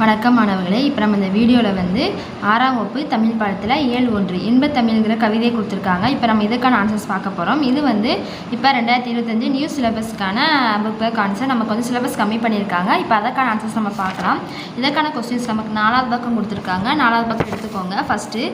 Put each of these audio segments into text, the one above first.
வணக்கம் மாணவர்களே. இப்போ நம்ம இந்த வீடியோவில் வந்து ஆறாம் வகுப்பு தமிழ் பாடத்தில் ஏழு ஒன்று இன்பத் தமிழ்ங்கிற கவிதை கொடுத்துருக்காங்க. இப்போ நம்ம இதுக்கான ஆன்சர்ஸ் பார்க்க போகிறோம் இது வந்து இப்போ ரெண்டாயிரத்தி இருபத்தஞ்சு நியூ சிலபஸ்க்கான புக் ஆன்சர் நமக்கு வந்து சிலபஸ் கம்மி பண்ணியிருக்காங்க. இப்போ அதற்கான ஆன்சர்ஸ் நம்ம பார்க்கலாம். இதற்கான கொஸ்டின்ஸ் நமக்கு நாலாவது பக்கம் கொடுத்துருக்காங்க. நாலாவது பக்கம் எடுத்துக்கோங்க. ஃபஸ்ட்டு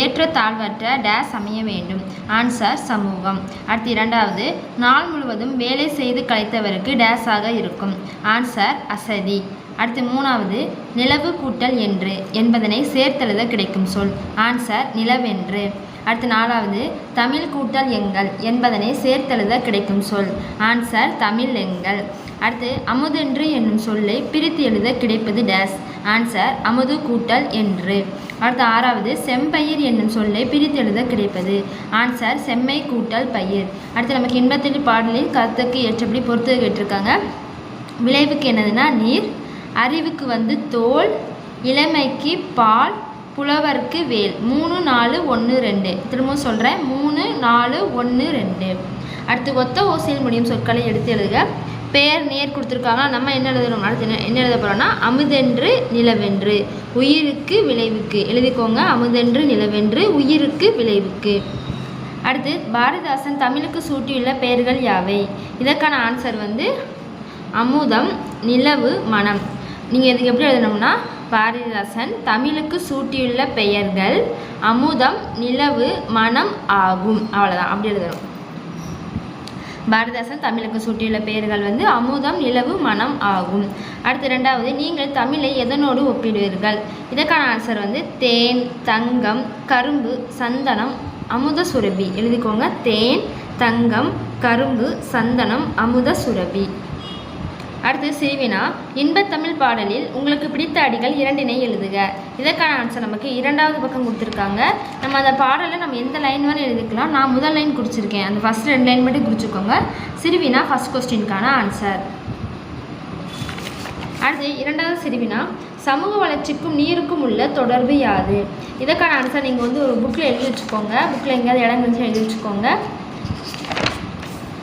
ஏற்ற தாழ்வற்ற டேஸ் அமைய வேண்டும். ஆன்சர் சமூகம். அடுத்து இரண்டாவது நாள் முழுவதும் வேலை செய்து கழித்தவருக்கு டேஸாக இருக்கும். ஆன்சர் அசதி. அடுத்து மூணாவது நிலவு கூட்டல் என்று என்பதனை சேர்த்தெழுத கிடைக்கும் சொல். ஆன்சர் நிலவென்று. அடுத்து நாலாவது தமிழ் கூட்டல் எங்கள் என்பதனை சேர்த்தெழுத கிடைக்கும் சொல். ஆன்சர் தமிழ் எங்கள். அடுத்து அமுதென்று என்னும் சொல்லை பிரித்து எழுத கிடைப்பது டேஸ் ஆன்சர் அமுது கூட்டல் என்று. அடுத்து ஆறாவது செம்பயிர் என்னும் சொல்லை பிரித்து எழுத கிடைப்பது. ஆன்சர் செம்மை கூட்டல் பயிர். அடுத்து நமக்கு இன்பத்தில் பாடலில் கருத்துக்கு ஏற்றபடி பொறுத்து கேட்டிருக்காங்க. விளைவுக்கு என்னதுன்னா நீர் அறிவுக்கு வந்து தோல் இளமைக்கு பால் புலவருக்கு வேல். மூணு நாலு ஒன்று ரெண்டு. திரும்பவும் சொல்கிறேன் மூணு நாலு ஒன்று ரெண்டு. அடுத்து ஒத்த ஓசையில் முடியும் சொற்களை எடுத்து எழுதுக. பெயர் நேர் கொடுத்துருக்காங்க நம்ம என்ன எழுதணும் அடுத்து என்ன என்ன எழுத போகிறோம்னா அமுதென்று நிலவென்று. உயிருக்கு விளைவுக்கு. எழுதிக்கோங்க. அமுதென்று நிலவென்று உயிருக்கு விளைவுக்கு. அடுத்து பாரதிதாசன் தமிழுக்கு சூட்டியுள்ள பெயர்கள் யாவை? இதற்கான ஆன்சர் வந்து அமுதம் நிலவு மனம். நீங்கள் இதுக்கு எப்படி எழுதணும்னா? பாரதிதாசன் தமிழுக்கு சூட்டியுள்ள பெயர்கள் அமுதம் நிலவு மனம் ஆகும். அவ்வளோதான் அப்படி எழுதணும். பாரதிதாசன் தமிழுக்கு சூட்டியுள்ள பெயர்கள் வந்து அமுதம் நிலவு மனம் ஆகும். அடுத்து ரெண்டாவது நீங்கள் தமிழை எதனோடு ஒப்பிடுவீர்கள்? இதற்கான ஆன்சர் வந்து தேன் தங்கம் கரும்பு சந்தனம் அமுத சுரபி. எழுதிக்கோங்க. தேன் தங்கம் கரும்பு சந்தனம் அமுத சுரபி. அடுத்து சிறுவினா இன்பத்தமிழ் பாடலில் உங்களுக்கு பிடித்த அடிகள் இரண்டினை எழுதுக. இதற்கான ஆன்சர் நமக்கு இரண்டாவது பக்கம் கொடுத்துருக்காங்க. நம்ம அந்த பாடலை நம்ம எந்த லைன் வேணும் எழுதிக்கலாம். நான் முதல் லைன் குறிச்சிருக்கேன். அந்த ஃபஸ்ட் ரெண்டு லைன் மட்டும் குறிச்சிக்கோங்க. சிறுவினா ஃபஸ்ட் கொஸ்டினுக்கான ஆன்சர் அடுத்து இரண்டாவது சிறுவினா சமூக வளர்ச்சிக்கும் நீருக்கும் உள்ள தொடர்பு யாது? இதற்கான ஆன்சர் நீங்கள் வந்து ஒரு புக்கில் எழுதி வச்சுக்கோங்க. புக்கில் எங்கேயாவது இடம் இருந்துச்சு எழுதி வச்சுக்கோங்க.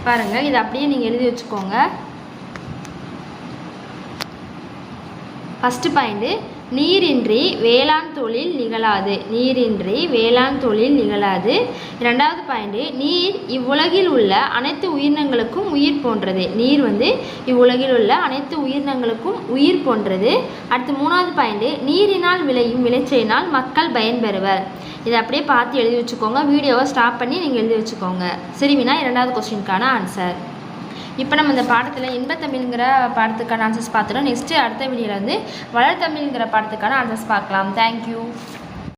பாருங்கள் இதை அப்படியே நீங்கள் எழுதி வச்சுக்கோங்க. ஃபஸ்ட்டு பாயிண்ட்டு நீரின்றி வேளாண் தொழில் நிகழாது. நீரின்றி வேளாண் தொழில் நிகழாது. ரெண்டாவது பாயிண்ட்டு நீர் இவ்வுலகில் உள்ள அனைத்து உயிரினங்களுக்கும் உயிர் போன்றது. நீர் வந்து இவ்வுலகில் உள்ள அனைத்து உயிரினங்களுக்கும் உயிர் போன்றது. அடுத்து மூணாவது பாயிண்ட்டு நீரினால் விளையும் விளைச்சலினால் மக்கள் பயன்பெறுவர் இதை அப்படியே பார்த்து எழுதி வச்சுக்கோங்க. வீடியோவை ஸ்டாப் பண்ணி நீங்கள் எழுதி வச்சுக்கோங்க. சரிவினா இரண்டாவது கொஸ்டினுக்கான ஆன்சர் இப்போ நம்ம இந்த பாடத்தில் இன்பத்தமிழ்ங்கிற பாடத்துக்கான ஆன்சர்ஸ் பார்த்துட்டோம் நெக்ஸ்ட்டு அடுத்த வீடியோவில் வந்து வளர்த்தமிழ்ங்கிற பாடத்துக்கான ஆன்சர்ஸ் பார்க்கலாம். தேங்க்யூ